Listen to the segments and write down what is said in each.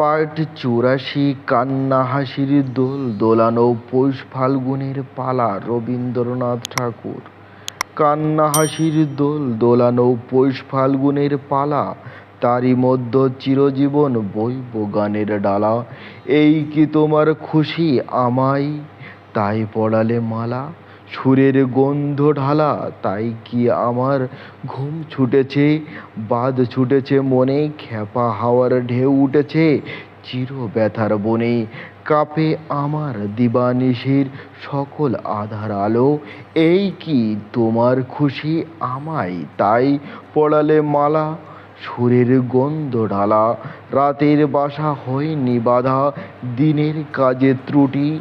Part চুরাশি কান্না হাসির দোল দোলানো পৌষ ফাল্গুনের পালা রবীন্দ্রনাথ ঠাকুর। কান্না হাসির দোল দোলানো পৌষ ফাল্গুনের পালা, তারই মধ্য চিরজীবন বইব গানের ডালা। এই কি তোমার খুশি আমায়? তাই পড়ালে মালা। সুরের গন্ধ ঢালা, তাই কি আমার ঘুম ছুটেছে? বাদ ছুটেছে মনে, খ্যাপা হাওয়ার ঢেউ উঠেছে চির ব্যথার বনে। কাঁপে আমার দিবানিশির সকল আধার আলো, এই কি তোমার খুশি আমায়? তাই পড়ালে মালা সুরের গন্ধ ঢালা, রাতের বাসা হয়নি বাধা, দিনের কাজে ত্রুটি,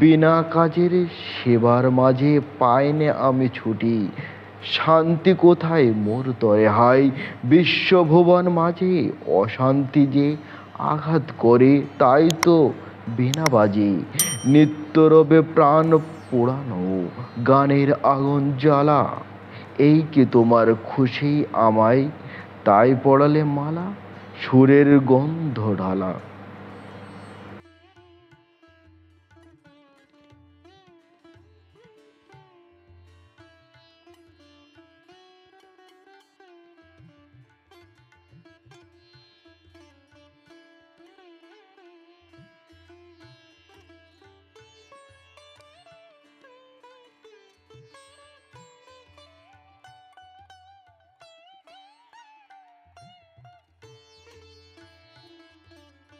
বিনা কাজের সেবার মাঝে পাইনে আমি ছুটি। শান্তি কোথায় মোর তরে হাই? বিশ্বভুবন মাঝে অশান্তি যে আঘাত করে, তাই তো বিনা বাজে। নিত্য রবে প্রাণ পোড়ানো গানের আগুন জ্বালা, এই কি তোমার খুশি আমায়? তাই পড়ালে মালা সুরের গন্ধ ঢালা।